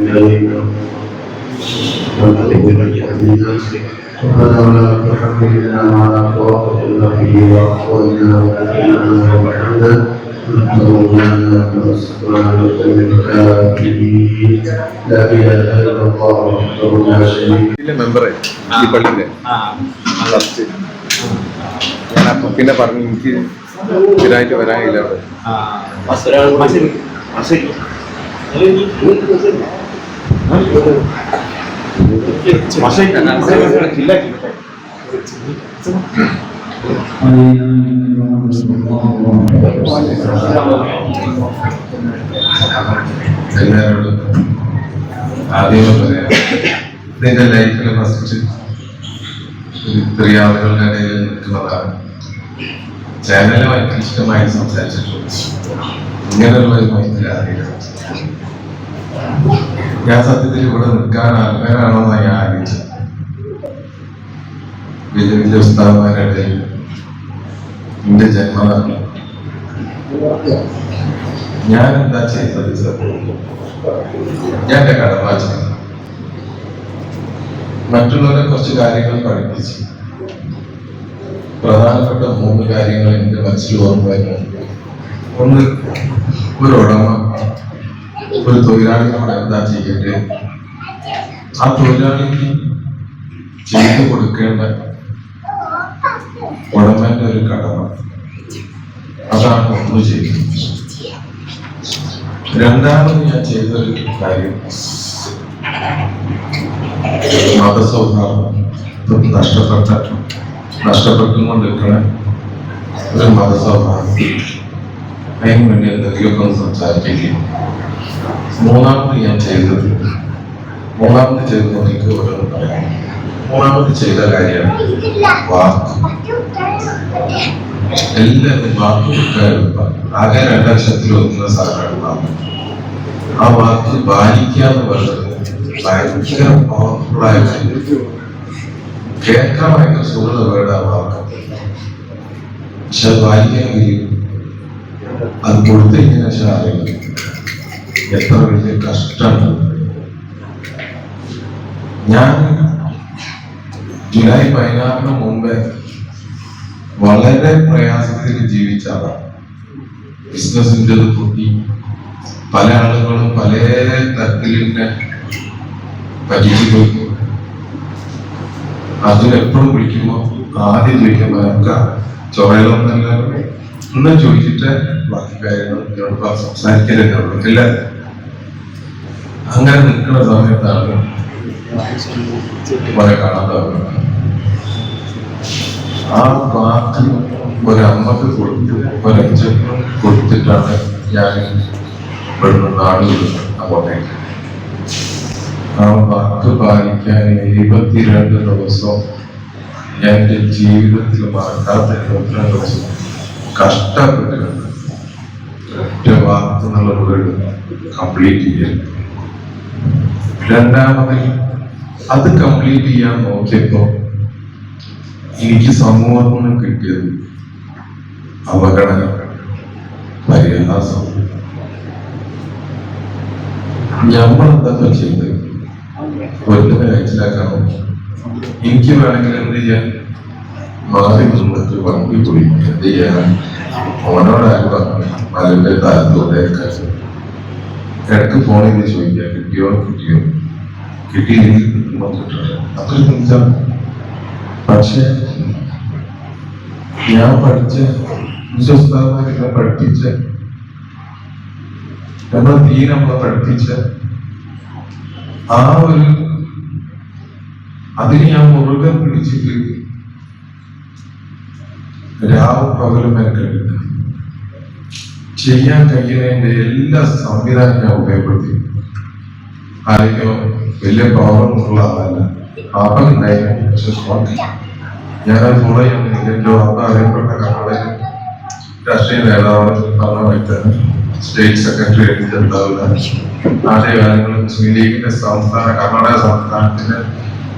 إلينا وتقبل منا ربنا ولا تحملنا ما لا طاقة لنا به واعف عنا وعافنا وارحمنا أنت مولانا فاصبرنا من الكافرين لا إله إلا الله وحده لا شريك ഇതിന്റെ മെമ്പറെ ഈ പള്ളിന്റെ ഫസ്റ്റ് ഞാൻ അപ്പൊ പിന്നെ പറഞ്ഞു എനിക്ക് സ്ഥിരമായിട്ട് വരാനില്ല അവിടെ എല്ലാവരോടും ആദ്യമേ പറയാം നിന്റെ ലൈഫിൽ ഫസ്റ്റ് ഇത്രയും ആളുകളുടെ ഇടയിൽ നിൽക്കുന്നതാണ് ചാനലിൽ ഇഷ്ടമായി സംസാരിച്ചിട്ടുണ്ട് ഇങ്ങനെയുള്ള ഒരു മൈത്തിൽ അറിയില്ല ഞാൻ സത്യത്തിൽ ഇവിടെ നിൽക്കാൻ ആൾക്കാരാണെന്നാണ് ഞാൻ ആലോചിച്ചത് വലിയ വലിയ ഉസ്താദന്മാരുടെ എന്റെ ജന്മനാണ് ഞാൻ എന്താ ചെയ്തത് ഞാൻ എന്റെ കടമ ചെയ്തു മറ്റുള്ളവരെ കുറച്ച് കാര്യങ്ങൾ പഠിപ്പിച്ചു. പ്രധാനപ്പെട്ട മൂന്ന് കാര്യങ്ങൾ എന്റെ മനസ്സിൽ ഓർമ്മ ഒന്ന് ഒരു ഉടമ. ഒരു തൊഴിലാളിയോട് എന്താ ചെയ്യേണ്ടത് ആ തൊഴിലാളിക്ക് ചെയ്തു കൊടുക്കേണ്ട ഉടമന്റെ ഒരു കടമ. അതാണ് ഒന്ന് ചെയ്യുന്നത്. രണ്ടാമത് ഞാൻ ചെയ്തൊരു കാര്യം. മതസൗഹാർദ്ദം. നഷ്ടപ്പെട്ട നഷ്ടപ്പെട്ടുകൊണ്ടിരിക്കണ ഒരു മതസൗഹാർദ്ദം. അതിന് വേണ്ടി എന്തെങ്കിലുമൊക്കെ ഒന്ന് സംസാരിക്കുകയും മൂന്നാമത് ഞാൻ ചെയ്തത് മൂന്നാമത് ചെയ്തത് എനിക്ക് ഓരോന്ന് പറയാം. മൂന്നാമത് ചെയ്ത കാര്യം എല്ലാവരും വാക്ക് കൊടുക്കാൻ ആകെ രണ്ടക്ഷത്തിൽ ഒതുങ്ങുന്ന സാധനമാണ് ആ വാക്ക് പാലിക്കുക പറയുന്നത് ഭയങ്കര പവർഫുൾ ആയ കേൾക്കാൻ ഭയങ്കര സുഖമുള്ള വേർഡ് ആ വാക്ക്. പക്ഷെ അത് വായിക്കാൻ കഴിയും. അത് കൊടുത്തു കഴിഞ്ഞാൽ ശേഷം അറിയില്ല എത്ര വലിയ കഷ്ടമാണ് ഞാൻ ജൂലൈ പതിനാറിന് മുമ്പേ വളരെ പ്രയാസത്തിൽ ജീവിച്ചാണ് ബിസിനസിന്റെ പൊട്ടി പല ആളുകളും പല തരത്തിൽ എന്നെ പറ്റിച്ചു പോയി അർജുൻ എപ്പോഴും വിളിക്കുമ്പോ ആദ്യം ചോദിക്കുമ്പോ നമുക്ക് ചോറയിലൊന്നല്ല ഒന്ന് ചോദിച്ചിട്ട് ബാക്കി കാര്യങ്ങൾ സംസാരിക്കാനല്ലേ ഉള്ളൂ. എല്ലാവരും അങ്ങനെ നിൽക്കുന്ന സമയത്താണ് കുറെ കാണാത്ത ആ വാക്ക് ഒരമ്മക്ക് കൊടുത്തു ഒരച്ഛനും കൊടുത്തിട്ടാണ് ഞാൻ ഇവിടുന്ന് നാട് അങ്ങോട്ടേക്ക് ആ വാക്ക് പാലിക്കാൻ എഴുപത്തിരണ്ട് ദിവസം എന്റെ ജീവിതത്തിൽ മറക്കാത്ത എഴുപത്തിരണ്ട് ദിവസം കഷ്ടപ്പെട്ടിട്ടുണ്ട്. ഒറ്റ വാക്ക് എന്നുള്ള കംപ്ലീറ്റ് ചെയ്യാൻ രണ്ടാമത് അത് കംപ്ലീറ്റ് ചെയ്യാൻ നോക്കിയപ്പോ എനിക്ക് സമൂഹത്തിൽ നിന്ന് കിട്ടിയത് അവഗണന പരിഹാസം നമ്മൾ എന്തൊക്കെ ചെയ്ത്? ഒരുത്തനെ മനസ്സിലാക്കാൻ നോക്കി. എനിക്ക് വേണമെങ്കിൽ എന്ത് ചെയ്യാൻ? മാറി നിന്നിട്ട് വണ്ടി പോയി എന്ത് ചെയ്യാൻ? ഓനോടാകുക മലന്റെ താരത്തോടെയൊക്കെ ഇടയ്ക്ക് ഫോൺ ചെയ്ത് ചോദിക്കാം. കിട്ടിയോ? കിട്ടിയോ? കിട്ടിയില്ലെങ്കിൽ അത്രയും ചിന്തിച്ചാൽ ഞാൻ പഠിച്ച വിശ്വസ്താമാരെ പഠിപ്പിച്ച നമ്മളെ തീ നമ്മളെ പഠിപ്പിച്ച ആ ഒരു അതിന് ഞാൻ മുറുകെ പിടിച്ചിട്ട് രാവ് പകലും മെനക്കെടുക്കുക ചെയ്യാൻ കഴിയുന്നതിന്റെ എല്ലാ സംവിധാനം ഞാൻ ഉപയോഗപ്പെടുത്തി. ആരെയോ വലിയ പവറുള്ള ആളല്ല. പാപം ഉണ്ടായിരുന്നു. പക്ഷെ സ്വാമി ഞാനത് ഫോളോ ചെയ്യുന്നില്ല എന്റെ വാപ്പ അറിയപ്പെട്ട കർണാടക രാഷ്ട്രീയ നേതാവ് പറഞ്ഞ വ്യക്തന് സ്റ്റേറ്റ് സെക്രട്ടറി ആയിട്ടുണ്ടാവില്ല ആദ്യ കാര്യങ്ങളും മുസ്ലിം ലീഗിന്റെ സംസ്ഥാന കർണാടക സംസ്ഥാനത്തിന്റെ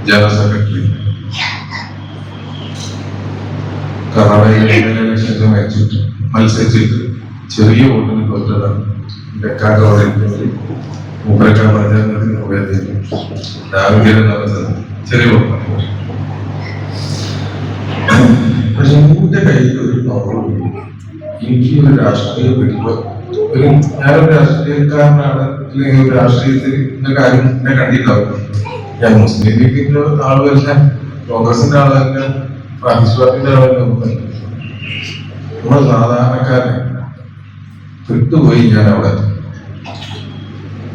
ജനറൽ സെക്രട്ടറി കർണാടകയിലെ ഇലക്ഷനിൽ മരിച്ചിട്ട് മത്സരിച്ചിട്ട് ചെറിയ വോട്ടിന് തോറ്റതാണ് ഡെക്കാക്ക് മൂപ്പരക്കാൻ പ്രചാരണത്തിന് പോയതിന് രാവിലെ നടന്നത് ചെറിയ വോട്ടാണ്. പക്ഷെ എന്റെ കയ്യിൽ ഒരു പവറും എനിക്ക് ഒരു രാഷ്ട്രീയ പിടിപ്പ് ഒരു ഞാനൊരു രാഷ്ട്രീയക്കാരനാണ് അല്ലെങ്കിൽ ഒരു രാഷ്ട്രീയത്തിന്റെ കാര്യം എന്നെ കണ്ടിട്ടുണ്ടാവും ഞാൻ മുസ്ലിം ലീഗിന്റെ ആളുകളല്ല കോൺഗ്രസിന്റെ ഫ്രാൻസ് പാർട്ടിന്റെ ആളല്ല ഒന്നും നമ്മൾ സാധാരണക്കാരൻ വിട്ടുപോയി ഞാൻ അവിടെ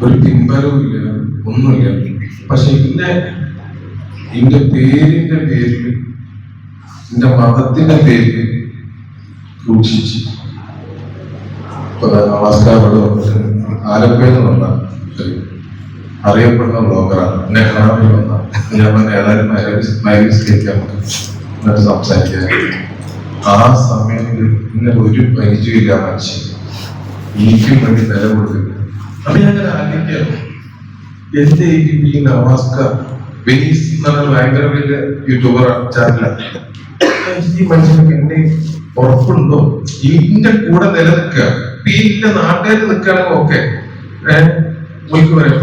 ഒരു പിൻബലവും ഇല്ല ഒന്നുമില്ല. പക്ഷെ ഇന്ന എന്റെ പേരിന്റെ പേരിൽ എന്റെ മതത്തിന്റെ പേരിൽ സൂക്ഷിച്ച്. നമസ്കാരം അറിയപ്പെടുന്ന ബ്ലോഗറാണ്. എന്നെ കാണാൻ വന്ന. ഞാൻ പറഞ്ഞ ഏതായാലും മൈലിസ്കരിക്കാൻ എന്നിട്ട് സംസാരിക്കാൻ. ആ സമയത്ത് ഇങ്ങനെ ഒരു പരിചയമില്ല മനുഷ്യൻ എനിക്കും വേണ്ടി നിലകൊടുക്കുന്നു അപ്പൊ ഞാൻ അങ്ങനെ ആലോചിക്കാം എന്റെ ഈ നമസ്കാർ വെനീസ് ഭയങ്കര വലിയ യൂട്യൂബർ ചാനലാണ് ഈ മനുഷ്യനൊക്കെ എന്നെ ഉറപ്പുണ്ടോ? ഇതിന്റെ കൂടെ നിലനിൽക്കുക. ഇതിന്റെ നാട്ടുകാർ നിൽക്കുകയാണെങ്കിൽ ഓക്കെ ഏഹ് പറയാം.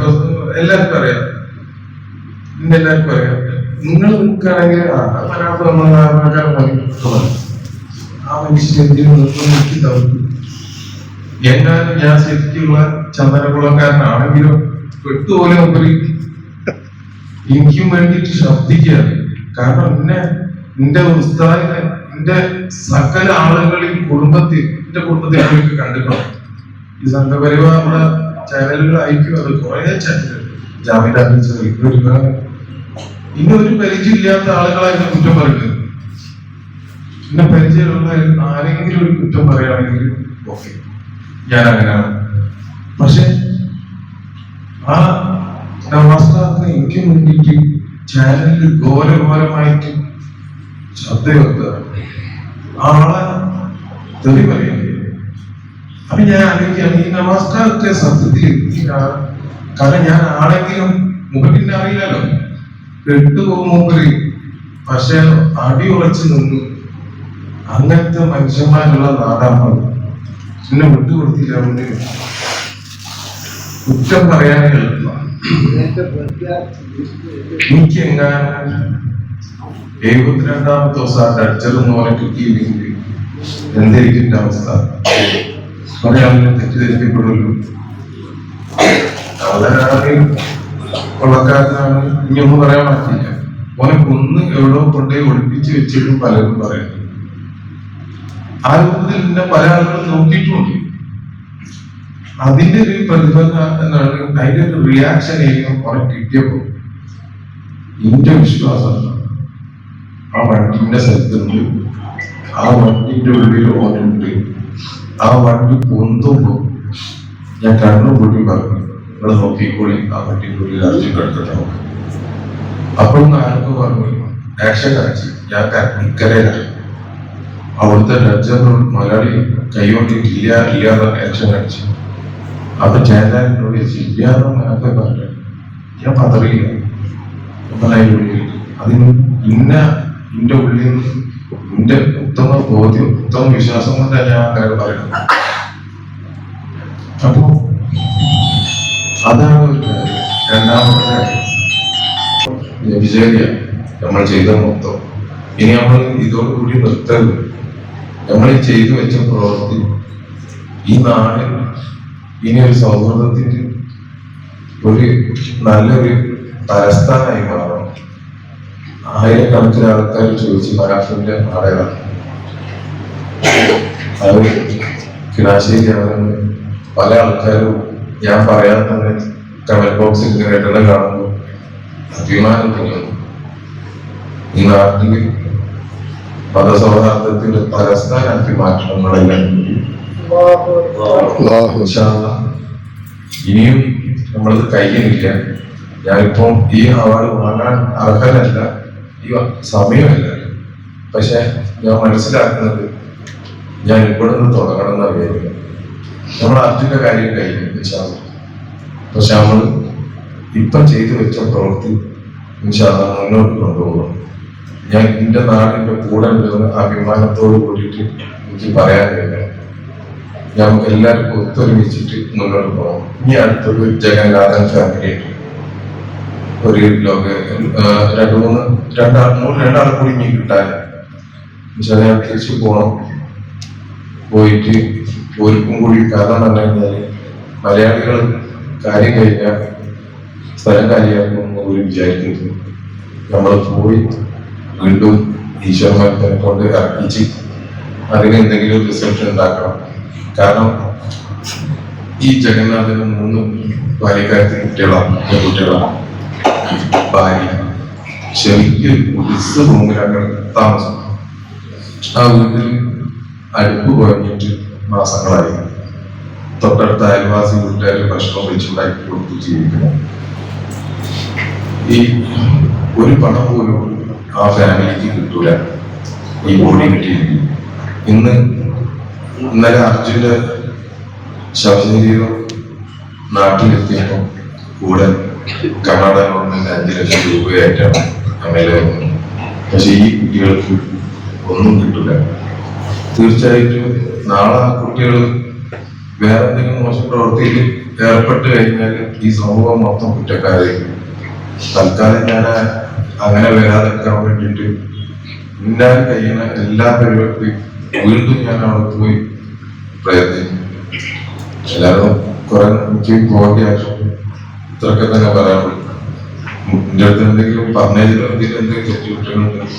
എല്ലാവർക്കും അറിയാം ഇന്ന് എല്ലാവർക്കും അറിയാം നിങ്ങൾ നിൽക്കുകയാണെങ്കിൽ മലയാളത്തിൽ നമ്മൾ ആ മനുഷ്യൻ എന്തിനും എനിക്ക് തന്നു എങ്ങാനും ഞാൻ ശരിക്കുള്ള ചന്ദനകുളക്കാരനാണെങ്കിലും പെട്ടുപോലെ ഉപരി എനിക്കും വേണ്ടിയിട്ട് ശബ്ദിക്കുകയാണ് കാരണം എന്നെ എന്റെ ഉസ്താദിനെ എന്റെ സകല ആളുകളിൽ കുടുംബത്തിൽ എന്റെ കുടുംബത്തിൽ എനിക്ക് കണ്ടിട്ടുണ്ട്. ഈ നമ്മുടെ ചാനലുകൾ അയക്കും. അത് കുറെ ചാനലുകൾ ജാമ്യത ഒരുപാട് ഇനി ഒരു പരിചയമില്ലാത്ത ആളുകളെ എന്നെ കുറ്റം പറയുന്നത്. എന്നെ പരിചയമുള്ള ആരെങ്കിലും ഒരു കുറ്റം പറയുകയാണെങ്കിൽ ഓക്കെ. ഞാൻ പക്ഷെ ആ നമസ്കാരത്തിന് എനിക്ക് വേണ്ടിയിട്ട് ചാനലിൽ ഘോരഘോരമായിട്ട് ശ്രദ്ധയുണ്ട് ആളെ തെറി പറയാം അപ്പൊ ഞാൻ ആലോചിക്കുകയാണ് ഈ നമസ്കാരത്തെ സത്യത്തിൽ കാരണം ഞാൻ ആണെങ്കിലും മുഖത്തിന്റെ അറിയില്ലല്ലോ. കെട്ടു മൂപ്പര് പക്ഷെ അടി ഉറച്ചു നിന്നു. അങ്ങനത്തെ മനുഷ്യന്മാരുള്ള നാടാണ് എന്നെ വിട്ടുകൊടുത്തില്ല കുറ്റം പറയാൻ എളുപ്പമാണ് എനിക്ക് എഴുപത്തിരണ്ടാമത്തെ ദിവസം ആ ടച്ചറൊന്നും ഓനെ കിട്ടിയില്ലെങ്കിൽ എന്തായിരിക്കും അവസ്ഥ. കുറെ ആളുകൾ തെറ്റിദ്ധരിക്കപ്പെടുമല്ലോ. അവരാണെങ്കിൽ കൊള്ളക്കാരനാണ് ഇനിയൊന്നും പറയാൻ പറ്റില്ല. ഓനെ കൊന്ന് എവിടെ കൊണ്ടേ ഒളിപ്പിച്ച് വെച്ചിട്ടും പലരും പറയുന്നു. ആ രൂപത്തിൽ എന്നെ പല ആളുകളും നോക്കിയിട്ടുമുണ്ട് അതിന്റെ ഒരു പ്രതിഫലം എന്താണ്? അതിന്റെ ഒരു റിയാക്ഷൻ ആയിരിക്കും കുറെ കിട്ടിയപ്പോ എന്റെ വിശ്വാസം ആ വണ്ടിന്റെ സ്ഥലത്തുണ്ട്. ആ വണ്ടിന്റെ ഉള്ളിൽ ഓനുണ്ട്. ആ വണ്ടി പൊന്തുമ്പോ ഞാൻ കണ്ണു പൊട്ടി പറഞ്ഞു നിങ്ങൾ നോക്കിക്കോളി ആ വണ്ടിന്റെ ഉള്ളിൽ അർജുൻ കിടക്കട്ടോ. അപ്പൊ ആരൊക്കെ പറഞ്ഞു രക്ഷ കാണിച്ചു ഞാൻ ഇക്കരയിലാണ് അവിടുത്തെ ഡജർ മലയാളി കൈകൊണ്ട് ഇല്ല ഇല്ല എന്ന് ആക്ഷൻ കാണിച്ചു അപ്പൊ ചേട്ടാനോട് ചോദിച്ചു ഇല്ല എന്ന് മനസ്സിൽ പറഞ്ഞു ഞാൻ പതറിയില്ല. അതിന് ഇന്ന ഇന്റെ ഉള്ളിൽ നിന്ന് ഇന്റെ ഉത്തമ ബോധ്യം ഉത്തമ വിശ്വാസം കൊണ്ടാണ് ഞാൻ കാര്യം പറയുന്നത്. അപ്പോ അതാണ് ഒരു കാര്യം. രണ്ടാമത്തെ വിജയ നമ്മൾ ചെയ്ത മൊത്തം. ഇനി നമ്മൾ ഇതോടുകൂടി നിർത്തരുത്. നമ്മൾ ചെയ്തു വെച്ച പ്രവൃത്തി. ഈ നാട് ഇനി ഒരു സൗഹൃദത്തിന്റെ ഒരു നല്ലൊരു തലസ്ഥാനായി മാറണം. ആയിരക്കണക്കിന് ആൾക്കാർ ചോദിച്ചു മരാഫിന്റെ നാടകം. അത് കിടാശ്ശേരി പല ആൾക്കാരും ഞാൻ പറയാൻ തന്നെ കമന്റ് ബോക്സിൽ ഇടണം കാണുമ്പോൾ. അഭിമാനം തോന്നുന്നു. ഈ നാട്ടിൽ മതസൗഹാർദ്ദത്തിന്റെ തലസ്ഥാനാക്കി മാറ്റണം നമ്മളെല്ലാം. ഇനിയും നമ്മളത് കഴിയുന്നില്ല. ഞാനിപ്പോ ഈ അവാർഡ് വാങ്ങാൻ അർഹനല്ല. ഈ സമയമല്ല. പക്ഷെ ഞാൻ മനസ്സിലാക്കുന്നത് ഞാൻ ഇവിടെ നിന്ന് തുടങ്ങണം എന്ന് അറിയാം നമ്മൾ അർജുന്റെ കാര്യം കഴിഞ്ഞു അല്ലാ. പക്ഷെ നമ്മൾ ഇപ്പം ചെയ്തു വെച്ച പ്രവൃത്തി മുന്നോട്ട് കൊണ്ടുപോകണം. ഞാൻ എന്റെ നാടിന്റെ കൂടെ ഉണ്ടെന്ന് അഭിമാനത്തോട് കൂടിയിട്ട് എനിക്ക് പറയാൻ കഴിയണം നമുക്ക് എല്ലാവർക്കും ഒത്തൊരുമിച്ചിട്ട് മുന്നോട്ട് പോകണം. ഇനി അടുത്തൊരു ജഗന്നാഥൻ ഫാമിലി ഒരു ലോക രണ്ട് മൂന്ന് രണ്ടാൾ മൂന്ന് രണ്ടാൾ കൂടി ഇനി കിട്ടാൻ. എന്നുവെച്ചാൽ ഞാൻ തിരിച്ചു പോകണം. പോയിട്ട് ഒരുക്കും കൂടി കാരണം പറഞ്ഞു കഴിഞ്ഞാൽ മലയാളികൾ കാര്യം കഴിഞ്ഞാൽ സ്ഥലം കാര്യമാക്കുന്നു ഒരു വിചാരിക്കുന്നത് നമ്മൾ പോയി വീണ്ടും ഈശ്വരന്മാരെ കൊണ്ട് അർപ്പിച്ച് അതിന് എന്തെങ്കിലും റിസൾട്ട് ഉണ്ടാക്കണം. കാരണം ഈ ജഗന്നാഥന് മൂന്ന് ബാല്യക്കാരത്തിൽ കുട്ടികളാണ് കുട്ടികളാണ് ഭാര്യ. ശരിക്കും ഉത്സവ റൂമിലാണ് താമസം. ആ വീട്ടിൽ അടുപ്പ് കുറഞ്ഞിട്ട് മാസങ്ങളായി. തൊട്ടടുത്ത അയൽവാസി വീട്ടുകാർ ഭക്ഷണം വെച്ചുണ്ടാക്കി കൊടുത്ത് ജീവിക്കണം ഈ ഒരു പണം പോലും ആ ഫാമിലിക്ക് കിട്ടൂല. ഈ ബോഡി കിട്ടിയിരുന്നു ഇന്ന് ഇന്നലെ അർജുന്റെ ശവശരീരം നാട്ടിലെത്തിയപ്പോൾ കൂടെ കർണാടക ഗവൺമെന്റ് അഞ്ചു ലക്ഷം രൂപയായിട്ടാണ് അമേല വന്നത്. പക്ഷെ ഈ കുട്ടികൾക്ക് ഒന്നും കിട്ടില്ല തീർച്ചയായിട്ടും നാളെ ആ കുട്ടികൾ വേറെ എന്തെങ്കിലും മോശം പ്രവൃത്തിയിൽ ഏർപ്പെട്ട് കഴിഞ്ഞാൽ ഈ സമൂഹം മൊത്തം കുറ്റക്കാരായിരിക്കും. തൽക്കാലം ഞാൻ അങ്ങനെ വരാതിരിക്കാൻ വേണ്ടിയിട്ട് എന്നാൽ കഴിയുന്ന എല്ലാ പരിപാടിയും വീണ്ടും ഞാൻ അവിടെ പോയി പ്രയത്നിക്കും. എല്ലാവരും കുറെ എനിക്ക് പോകേണ്ട ആവശ്യം ഇത്രയൊക്കെ തന്നെ പറയാനുള്ളൂ. എന്റെ അടുത്ത് എന്തെങ്കിലും പറഞ്ഞതിലും എന്തെങ്കിലും തെറ്റുകുറ്റങ്ങളുണ്ടെങ്കിൽ